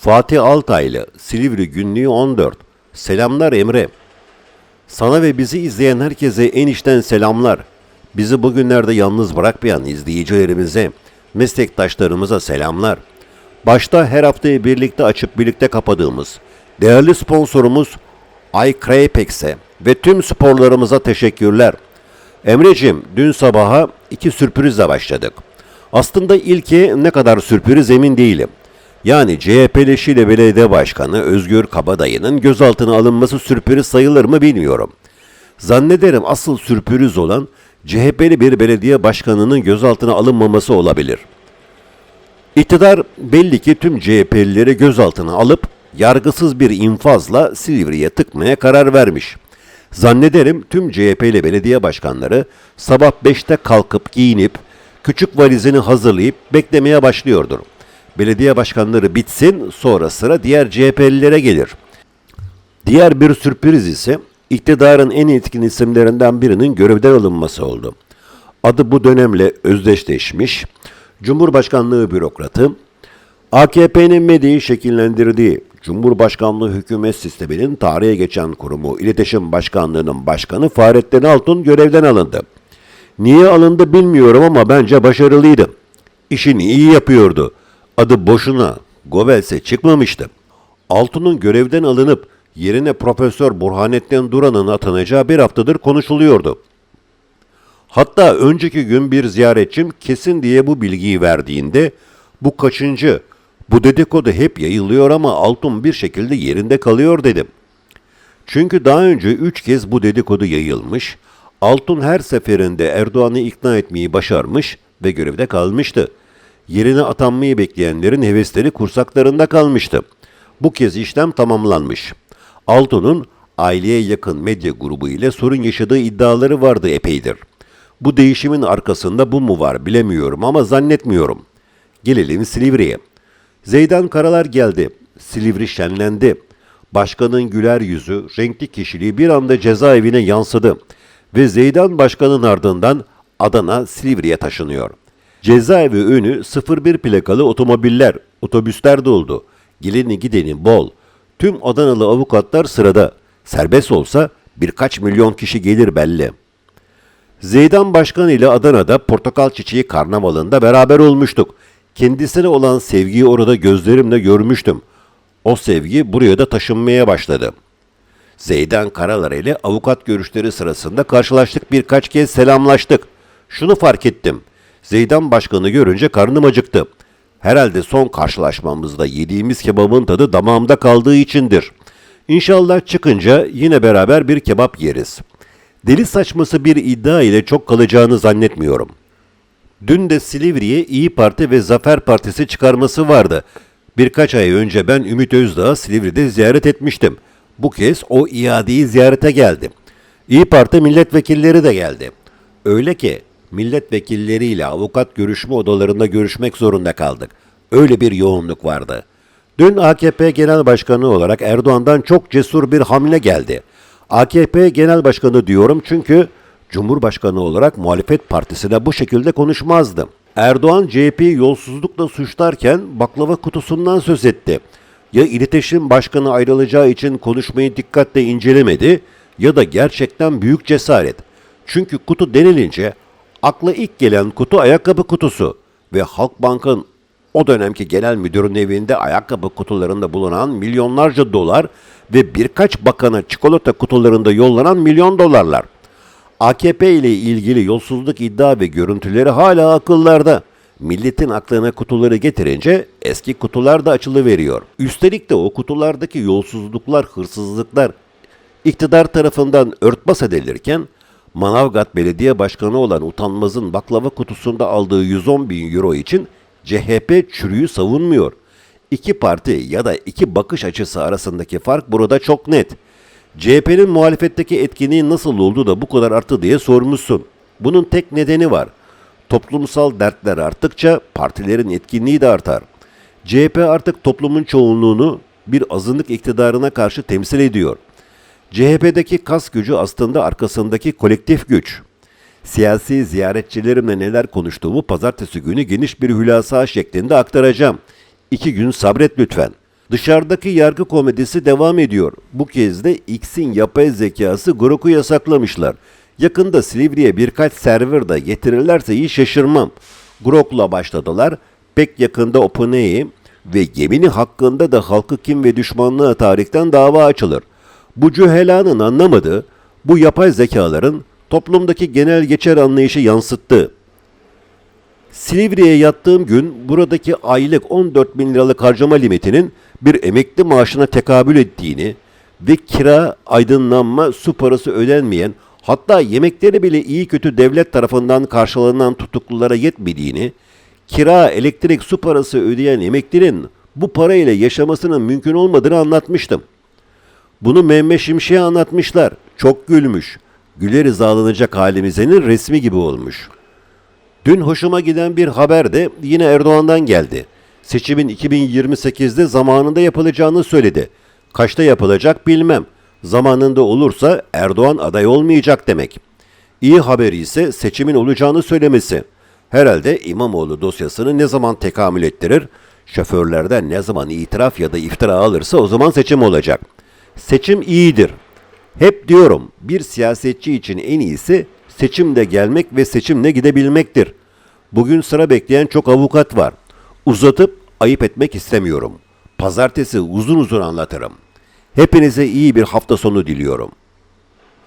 Fatih Altaylı, Silivri Günlüğü 14. Selamlar Emre. Sana ve bizi izleyen herkese en içten selamlar. Bizi bugünlerde yalnız bırakmayan izleyicilerimize, meslektaşlarımıza selamlar. Başta her haftayı birlikte açıp birlikte kapadığımız değerli sponsorumuz iCraypex'e ve tüm sporlarımıza teşekkürler. Emreciğim dün sabaha iki sürprizle başladık. Aslında ilki ne kadar sürpriz emin değilim. Yani CHP'li Şile Belediye Başkanı Özgür Kabadayı'nın gözaltına alınması sürpriz sayılır mı bilmiyorum. Zannederim asıl sürpriz olan CHP'li bir belediye başkanının gözaltına alınmaması olabilir. İktidar belli ki tüm CHP'lileri gözaltına alıp yargısız bir infazla Silivri'ye tıkmaya karar vermiş. Zannederim tüm CHP'li belediye başkanları sabah 5'te kalkıp giyinip küçük valizini hazırlayıp beklemeye başlıyordur. Belediye başkanları bitsin sonra sıra diğer CHP'lilere gelir. Diğer bir sürpriz ise iktidarın en etkin isimlerinden birinin görevden alınması oldu. Adı bu dönemle özdeşleşmiş, Cumhurbaşkanlığı bürokratı, AKP'nin medyayı şekillendirdiği Cumhurbaşkanlığı hükümet sisteminin tarihe geçen kurumu İletişim Başkanlığı'nın başkanı Fahrettin Altun görevden alındı. Niye alındı bilmiyorum ama bence başarılıydı. İşini iyi yapıyordu. Adı boşuna Gobels'e çıkmamıştı. Altun'un görevden alınıp yerine Profesör Burhanettin Duran'ın atanacağı bir haftadır konuşuluyordu. Hatta önceki gün bir ziyaretçim kesin diye bu bilgiyi verdiğinde bu kaçıncı, bu dedikodu hep yayılıyor ama Altun bir şekilde yerinde kalıyor dedim. Çünkü daha önce üç kez bu dedikodu yayılmış, Altun her seferinde Erdoğan'ı ikna etmeyi başarmış ve görevde kalmıştı. Yerine atanmayı bekleyenlerin hevesleri kursaklarında kalmıştı. Bu kez işlem tamamlanmış. Altun'un aileye yakın medya grubu ile sorun yaşadığı iddiaları vardı epeydir. Bu değişimin arkasında bu mu var bilemiyorum ama zannetmiyorum. Gelelim Silivri'ye. Zeydan Karalar geldi. Silivri şenlendi. Başkanın güler yüzü, renkli kişiliği bir anda cezaevine yansıdı. Ve Zeydan Başkan'ın ardından Adana Silivri'ye taşınıyor. Cezaevi önü 01 plakalı otomobiller, otobüsler doldu. Geleni gideni bol. Tüm Adanalı avukatlar sırada. Serbest olsa birkaç milyon kişi gelir belli. Zeydan Başkan ile Adana'da Portakal Çiçeği Karnavalı'nda beraber olmuştuk. Kendisine olan sevgiyi orada gözlerimle görmüştüm. O sevgi buraya da taşınmaya başladı. Zeydan Karalar ile avukat görüşleri sırasında karşılaştık birkaç kez selamlaştık. Şunu fark ettim. Zeydan Başkan'ı görünce karnım acıktı. Herhalde son karşılaşmamızda yediğimiz kebabın tadı damağımda kaldığı içindir. İnşallah çıkınca yine beraber bir kebap yeriz. Deli saçması bir iddia ile çok kalacağını zannetmiyorum. Dün de Silivri'ye İyi Parti ve Zafer Partisi çıkarması vardı. Birkaç ay önce ben Ümit Özdağ'ı Silivri'de ziyaret etmiştim. Bu kez o iadeyi ziyarete geldi. İyi Parti milletvekilleri de geldi. Öyle ki milletvekilleriyle avukat görüşme odalarında görüşmek zorunda kaldık. Öyle bir yoğunluk vardı. Dün AKP Genel Başkanı olarak Erdoğan'dan çok cesur bir hamle geldi. AKP Genel Başkanı diyorum çünkü Cumhurbaşkanı olarak muhalefet partisine bu şekilde konuşmazdı. Erdoğan CHP'yi yolsuzlukla suçlarken baklava kutusundan söz etti. Ya iletişim başkanı ayrılacağı için konuşmayı dikkatle incelemedi ya da gerçekten büyük cesaret. Çünkü kutu denilince akla ilk gelen kutu ayakkabı kutusu ve Halkbank'ın o dönemki genel müdürün evinde ayakkabı kutularında bulunan milyonlarca dolar ve birkaç bakana çikolata kutularında yollanan milyon dolarlar. AKP ile ilgili yolsuzluk iddia ve görüntüleri hala akıllarda. Milletin aklına kutuları getirince eski kutular da açılıveriyor. Üstelik de o kutulardaki yolsuzluklar, hırsızlıklar iktidar tarafından örtbas edilirken Manavgat Belediye Başkanı olan Utanmaz'ın baklava kutusunda aldığı 110 bin euro için CHP çürüyü savunmuyor. İki parti ya da iki bakış açısı arasındaki fark burada çok net. CHP'nin muhalefetteki etkinliği nasıl oldu da bu kadar arttı diye sormuşsun. Bunun tek nedeni var. Toplumsal dertler arttıkça partilerin etkinliği de artar. CHP artık toplumun çoğunluğunu bir azınlık iktidarına karşı temsil ediyor. CHP'deki kas gücü aslında arkasındaki kolektif güç. Siyasi ziyaretçilerimle neler konuştuğumu pazartesi günü geniş bir hülasa şeklinde aktaracağım. İki gün sabret lütfen. Dışarıdaki yargı komedisi devam ediyor. Bu kez de X'in yapay zekası Grok'u yasaklamışlar. Yakında Silivri'ye birkaç server da getirirlerse iyi şaşırmam. Grok'la başladılar. Pek yakında OpenAI ve gemini hakkında da halkı kim ve düşmanlığa tarihten dava açılır. Bu cühelanın anlamadığı bu yapay zekaların toplumdaki genel geçer anlayışı yansıttı. Silivri'ye yattığım gün buradaki aylık 14 bin liralık harcama limitinin bir emekli maaşına tekabül ettiğini ve kira, aydınlanma, su parası ödenmeyen hatta yemekleri bile iyi kötü devlet tarafından karşılanan tutuklulara yetmediğini, kira, elektrik, su parası ödeyen emeklinin bu parayla yaşamasının mümkün olmadığını anlatmıştım. Bunu Mehmet Şimşek'e anlatmışlar. Çok gülmüş. Güleriz ağlanacak halimizenin resmi gibi olmuş. Dün hoşuma giden bir haber de yine Erdoğan'dan geldi. Seçimin 2028'de zamanında yapılacağını söyledi. Kaçta yapılacak bilmem. Zamanında olursa Erdoğan aday olmayacak demek. İyi haberi ise seçimin olacağını söylemesi. Herhalde İmamoğlu dosyasını ne zaman tekamül ettirir, şoförlerden ne zaman itiraf ya da iftira alırsa o zaman seçim olacak. Seçim iyidir. Hep diyorum bir siyasetçi için en iyisi seçimde gelmek ve seçimle gidebilmektir. Bugün sıra bekleyen çok avukat var. Uzatıp ayıp etmek istemiyorum. Pazartesi uzun uzun anlatırım. Hepinize iyi bir hafta sonu diliyorum.